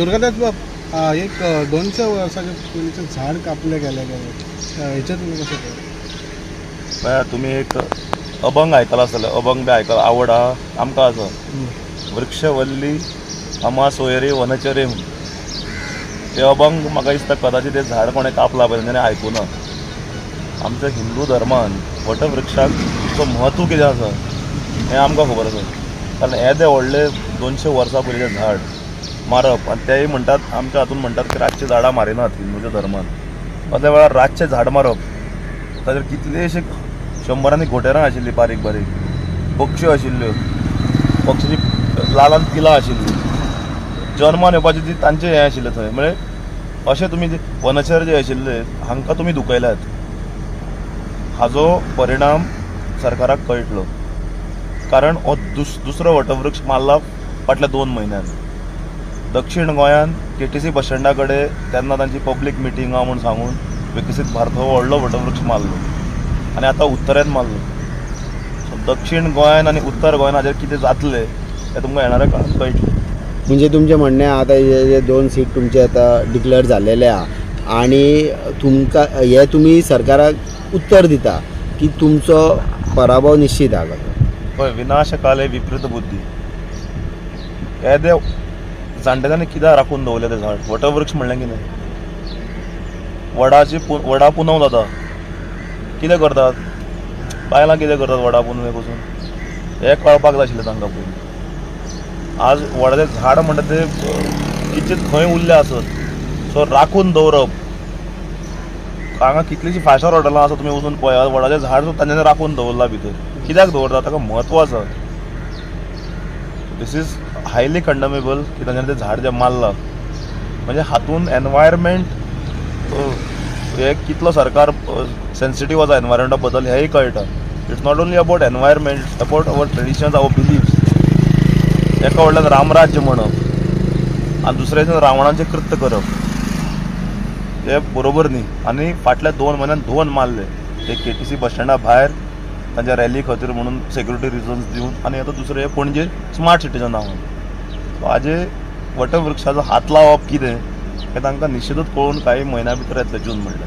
दुर्गादास आ, एक दोनशे वर्साच्या पयलींचें झाड कापलें गेलें गेलें. कशें पळयता? म्हळ्यार तुमी एक अभंग आयकला आसतले अभंग बी आयकला आवड आहा आमकां आसा वृक्षवल्ली अमा सोयरी वनचरे ते अभंग म्हाका दिसता कदाचित ते झाड कोणें कापला पळय ताणें आयकुना आमच्या हिंदू धर्मान वटवृक्षाक तिचो म्हत्व कितें आसा हें आमकां खबर आसा कारण हे ते व्हडले दोनशे वर्सां पयलींचें झाड मारप. आनी तेय म्हणटात आमच्या हातून म्हणटात की रातची झाडां मारिनात हिंदूच्या धर्मान असल्या वेळार रातचें झाड मारप. ताजेर कितलेशे शंबरांनी घोटेरां आशिल्लीं बारीक बारीक. पक्षी आशिल्ल्यो पक्षीची लालान पिलां आशिल्लीं जल्मान येवपाची ती तांचें हें आशिल्लें थंय. म्हणजे म्हळ्यार अशें तुमी जे वनचर जे आशिल्ले हांकां तुमी दुखयल्यात हाजो परिणाम सरकाराक कळटलो. कारण हो दुस दुसरो वटवृक्ष मारला फाटल्या दोन म्हयन्यान दक्षिण गोंयान के टी सी बस स्टँडा कडेन तेन्ना तांची पब्लीक मिटींगां म्हूण सांगून विकसीत भारत हो व्हडलो वटवृक्ष मारलो. आनी आतां उत्तरेन मारलो. सो दक्षिण गोंयान आनी उत्तर गोंयान हाजेर कितें जातलें हें तुमकां येणाऱ्या काळान कळटलें. म्हणजे तुमचें म्हणणें आतां हे जे दोन सीट तुमचे आतां डिक्लेअर जाल्लेले आहा आनी तुमकां हे तुमी सरकाराक उत्तर दिता की तुमचो पराभव निश्चित आहा पळय विनाशकाले विपरीत बुद्धी. देव जाणटेल्यान कित्याक राखून दवरलें तें झाड? वटवृक्ष म्हणलें कितें वडाची पु वडा पुनव जाता कितें करतात? बायलां कितें करतात वडा पुनवेक वचून हें कळपाक जाय आशिल्लें तांकां पयलीं आज वडाचें झाड म्हणटा तें किंचित खंय उरलें आसत. सो राखून दवरप. हांगा कितलींशीं फायव हॉटेलां आसा तुमी वचून पळयात वडाचें झाड तांच्यानी राखून दवरला भितर. कित्याक दवरता ताका म्हत्व आसा. दिस इज हायली कंडमेबल की तांच्यानी तें झाड जें मारलां म्हणजे हातून एनवायरमेंट हे कितलो सरकार सेन्सिटीव आसा एनवायरमेंटा बद्दल हेंय कळटा it's not only about environment about our traditions our beliefs एका व्हडल्यान रामराज्य म्हणप आनी दुसऱ्या दिसाक रावणाचें कृत्य करप हे बरोबर न्ही. आनी फाटल्या दोन म्हयन्यान दोन मारले. ते के टी सी बस स्टँडा भायर तांच्या रॅली खातीर म्हणून सेक्युरिटी रिजन्स दिवन आनी आतां दुसरें पणजे स्मार्ट सिटीजन नांवान सो हाजे वटवृक्षाचो हात लावप कितें हें तांकां निश्चितूच कळून काही म्हयन्या भितर येतलें जून म्हणलें.